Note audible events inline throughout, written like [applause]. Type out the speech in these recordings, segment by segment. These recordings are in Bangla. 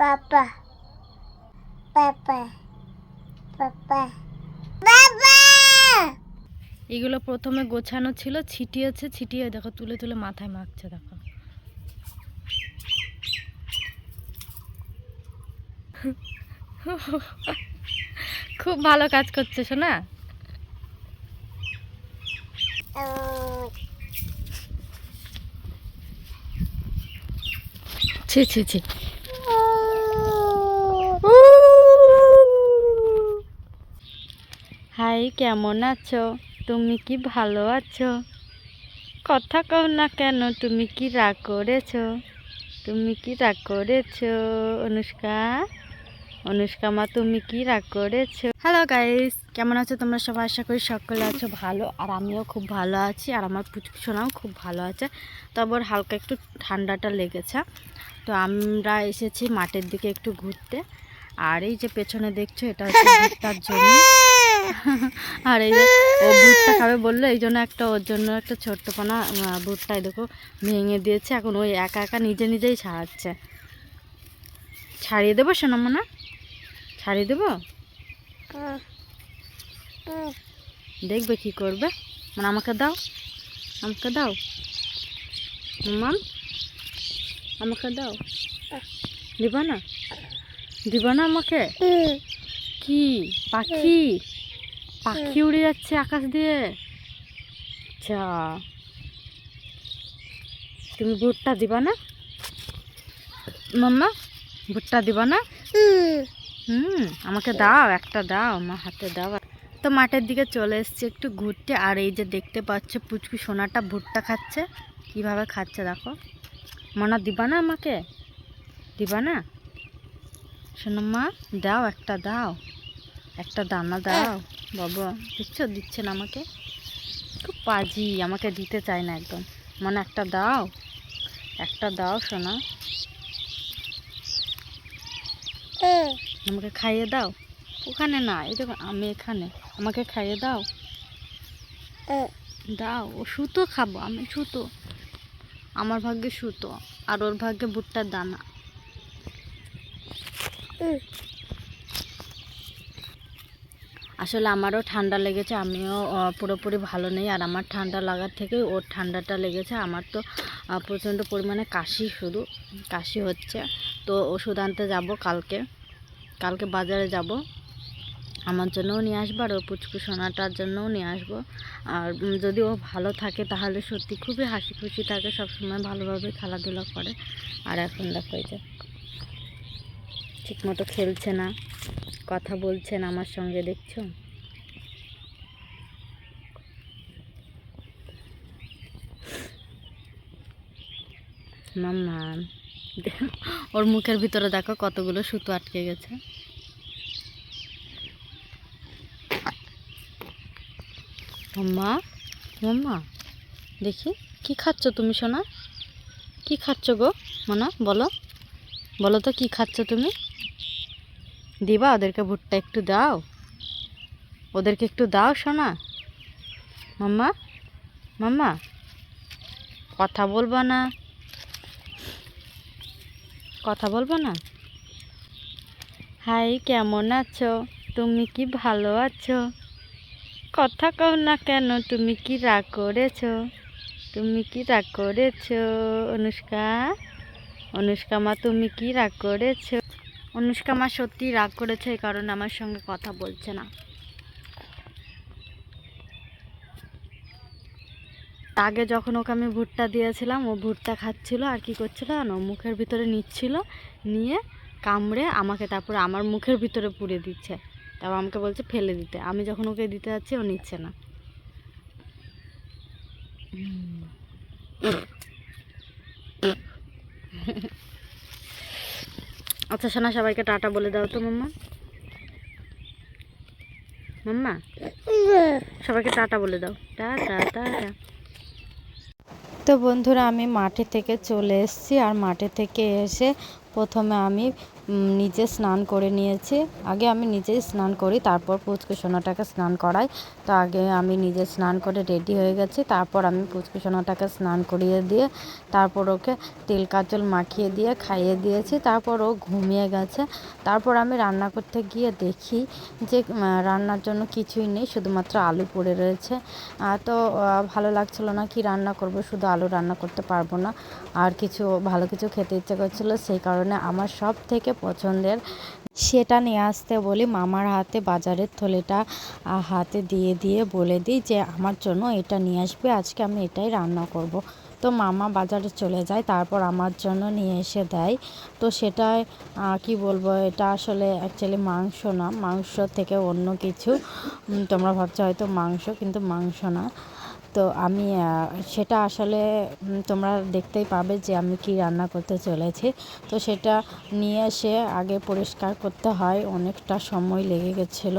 Papa. Papa. Papa. Papa. এগুলো প্রথমে গোছানো ছিল ছিটিয়েছে ছিটিয়ে দেখো তুলে তুলে মাথায় মাখছে দেখো খুব ভালো কাজ করছে শোনা. ছি ছি ছি হাই কেমন আছো? তুমি কি ভালো আছো? কথা কও না কেন তুমি কি রাগ করেছ? তুমি কি রাগ করেছ অনুষ্কা? অনুষ্কা মা তুমি কি রাগ করেছ? হ্যালো গাইস কেমন আছো তোমরা সবাই? আশা করি সকলে আছো ভালো আর আমিও খুব ভালো আছি আর আমার পুচকু সোনাও খুব ভালো আছে। তবে ওর হালকা একটু ঠান্ডাটা লেগেছে। তো আমরা এসেছি মাঠের দিকে একটু ঘুরতে আর এই যে পেছনে দেখছ এটা হচ্ছে [laughs] ভুট্টার জমি। [laughs] আর এই যে ও ভুট্টা খাবে বলল এই জন্য একটা ওর জন্য একটা ছোট্ট পানা ভুট্টায় দেখো ভেঙে দিয়েছে এখন ওই একা একা নিজে নিজেই ছাড়াচ্ছে। ছাড়িয়ে দেবো সোনামোনা? ছাড়িয়ে দেবো? দেখবে কি করবে? মানে আমাকে দাও আমাকে দাও। মাম আমাকে দাও। দিবা না? দিবা না আমাকে? কি? পাখি? পাখি উড়ে যাচ্ছে আকাশ দিয়ে। আচ্ছা। তুমি ভুট্টা দিবা না? মাম্মা, ভুট্টা দিবা না? হুম, আমাকে দাও, একটা দাও, আমার হাতে দাও। তো মাঠের দিকে চলে এসেছি একটু ঘুরতে, আর এই যে দেখতে পাচ্ছ পুচকু সোনাটা ভুট্টা খাচ্ছে। কীভাবে খাচ্ছে দেখো। মনা, দিবা না আমাকে? দিবা না? শোনো মা, দাও, একটা দাও। একটা দানা দাও। বাবা দিচ্ছ দিচ্ছে না আমাকে। খুব পাজি, আমাকে দিতে চায় না একদম। মানে একটা দাও একটা দাও সোনা। আমাকে খাইয়ে দাও। ওখানে না দেখো, আমি এখানে। আমাকে খাইয়ে দাও। দাও, ও সুতো খাব, আমি সুতো। আমার ভাগ্যে সুতো, আর ওর ভাগ্যে ভুট্টার দানা। আসলে আমারও ঠান্ডা লেগেছে, আমিও পুরোপুরি ভালো নেই। আর আমার ঠান্ডা লাগার থেকে ওর ঠান্ডাটা লেগেছে। আমার তো প্রচণ্ড পরিমাণে কাশি শুধু, কাশি হচ্ছে। তো ওষুধ আনতে যাব কালকে। কালকে বাজারে যাব। আমার জন্যও নিয়ে আসব আর ও পুচকু সোনাটার জন্যও নিয়ে আসব। আর যদি ও ভালো থাকে তাহলে সত্যি খুবই হাসি খুশি থাকে। সবসময় ভালোভাবে খেলাধুলা করে। আর এখন দেখো এই ঠিকমতো খেলছে না, কথা বলছে না আমার সঙ্গে, দেখছ? মাম্মা ওর মুখের ভিতরে দেখো কতগুলো সুতো আটকে গেছে। মাম্মা মাম্মা, দেখি, কি খাচ্ছ তুমি সোনা? কি খাচ্ছ গো? মানা, বলো। বলো তো, কি খাচ্ছ তুমি? দিবা, ওদেরকে ভুট্টা একটু দাও। ওদেরকে একটু দাও, সোনা। মাম্মা মাম্মা, কথা বলবা না। কথা বলব না? হাই, কেমন আছো? তুমি কি ভালো আছো? কথা কও না কেন, তুমি কি রাগ করেছ? তুমি কি রাগ করেছ, অনুষ্কা? অনুষ্কা মা, তুমি কি রাগ করেছ? অনুষ্কা মা সত্যি রাগ করেছে এই কারণে আমার সঙ্গে কথা বলছে না। আগে যখন ওকে আমি ভুট্টা দিয়েছিলাম, ও ভুট্টা খাচ্ছিল আর কি করছিল জানো? মুখের ভিতরে নিচ্ছিল, নিয়ে কামড়ে আমাকে তারপরে আমার মুখের ভিতরে পুড়ে দিচ্ছে। তারপর আমাকে বলছে, ফেলে দিতে। আমি যখন ওকে দিতে যাচ্ছি, ও নিচ্ছে না। আচ্ছা সোনা সবাইকে টাটা বলে দাও তো, মাম্মা। মাম্মা, সবাইকে টাটা বলে দাও। Tata tata. তো বন্ধুরা, আমি মাঠে থেকে চলে এসেছি, আর মাঠে থেকে এসে প্রথমে আমি নিজে স্নান করে নিয়েছি। আগে আমি নিজেই স্নান করি, তারপর পুচকু সোনাটাকে স্নান করাই। তো আগে আমি নিজে স্নান করে রেডি হয়ে গেছি, তারপর আমি পুচকু সোনাটাকে স্নান করিয়ে দিয়ে, তারপর ওকে তেল কাজল মাখিয়ে দিয়ে, খাইয়ে দিয়েছি, তারপর ও ঘুমিয়ে গেছে। তারপর আমি রান্না করতে গিয়ে দেখি যে রান্নার জন্য কিছুই নেই, শুধুমাত্র আলু পড়ে রয়েছে। তো ভালো লাগছিল না কি রান্না করব, শুধু আলু রান্না করতে পারব না। আর কিছু, ভালো কিছু খেতে ইচ্ছে করছিল, সেই কারণে আমার সব থেকে পছন্দের। সেটা নিয়ে আসতে বলি, মামার হাতে বাজারের থলেটা হাতে দিয়ে দিয়ে বলে দিই যে, আমার জন্য এটা নিয়ে আসবে, আজকে আমি এটাই রান্না করব। তো মামা বাজারে চলে যায়, তারপর আমার জন্য নিয়ে এসে দেয়। তো সেটাই কি বলব, এটা আসলে অ্যাকচুয়ালি মাংস না, মাংস থেকে অন্য কিছু। তোমরা ভাবছ হয়তো মাংস, কিন্তু মাংস না। তো আমি সেটা আসলে তোমরা দেখতেই পাবে যে আমি কি রান্না করতে চলেছি। তো সেটা নিয়ে এসে আগে পরিষ্কার করতে হয়, অনেকটা সময় লেগে গেছিল।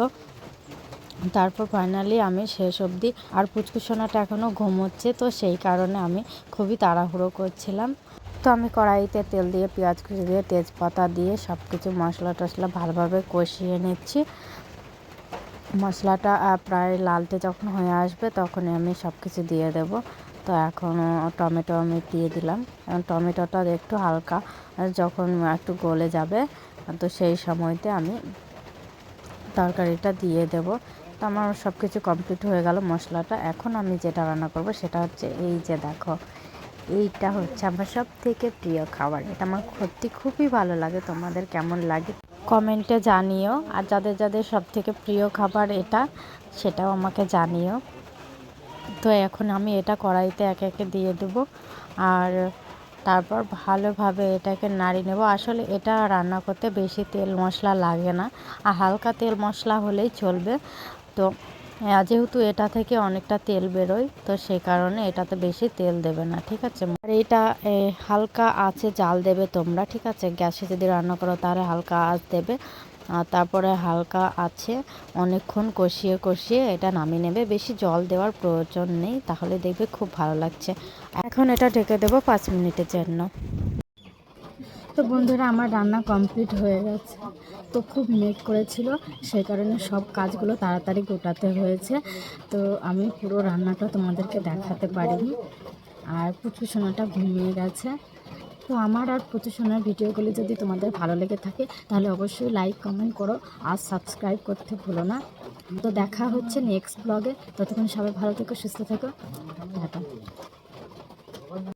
তারপর ফাইনালি আমি শেষ অবধি, আর পুচকুসোনাটা এখনও ঘুমোচ্ছে, তো সেই কারণে আমি খুবই তাড়াহুড়ো করছিলাম। তো আমি কড়াইতে তেল দিয়ে, পেঁয়াজ কুচি দিয়ে, তেজপাতা দিয়ে সব কিছু মশলা টশলা ভালোভাবে কষিয়ে নিচ্ছি। মশলাটা প্রায় লালটে যখন হয়ে আসবে তখনই আমি সব কিছু দিয়ে দেব। তো এখন টমেটো আমি দিয়ে দিলাম। এবং টমেটোটা একটু হালকা যখন একটু গলে যাবে, তো সেই সময়তে আমি তরকারিটা দিয়ে দেব। তো আমার সব কিছু কমপ্লিট হয়ে গেল মশলাটা। এখন আমি যেটা রান্না করব সেটা হচ্ছে এই যে দেখো, এইটা হচ্ছে আমার সব থেকে প্রিয় খাবার। এটা আমার সত্যি খুবই ভালো লাগে। তোমাদের কেমন লাগে? কমেন্টে জানিও। আর যাদের যাদের সব থেকে প্রিয় খাবার এটা, সেটাও আমাকে জানিও। তো এখন আমি এটা কড়াইতে একে একে দিয়ে দেব। আর তারপর ভালোভাবে এটাকে নাড়িয়ে নেব। আসলে এটা রান্না করতে বেশি তেল মশলা লাগে না। আর হালকা তেল মশলা হলেই চলবে। তো যেহেতু এটা থেকে অনেকটা তেল বেরোয়, তো সেই কারণে এটাতে বেশি তেল দেবে না, ঠিক আছে? আর এটা হালকা আছে জাল দেবে তোমরা, ঠিক আছে? গ্যাসে যদি রান্না করো তাহলে হালকা আঁচ দেবে, আর তারপরে হালকা আছে অনেকক্ষণ কষিয়ে কষিয়ে এটা নামিয়ে নেবে। বেশি জল দেওয়ার প্রয়োজন নেই, তাহলে দেখবে খুব ভালো লাগছে। এখন এটা ঢেকে দেবো পাঁচ মিনিটের জন্য। তো বন্ধুরা, আমার রান্না কমপ্লিট হয়ে গেছে। তো খুব মেঘ করেছিল, সেই কারণে সব কাজগুলো তাড়াতাড়ি গোটাতে হয়েছে। তো আমি পুরো রান্নাটা তোমাদেরকে দেখাতে পারিনি। আর পুচু সোনাটা ঘুমিয়ে গেছে। তো আমার আর পুচু সোনার ভিডিওগুলি যদি তোমাদের ভালো লেগে থাকে, তাহলে অবশ্যই লাইক কমেন্ট করো আর সাবস্ক্রাইব করতে ভুলো না। তো দেখা হচ্ছে নেক্সট ব্লগে ততক্ষণ সবাই ভালো থেকো, সুস্থ থেকো। টাটা।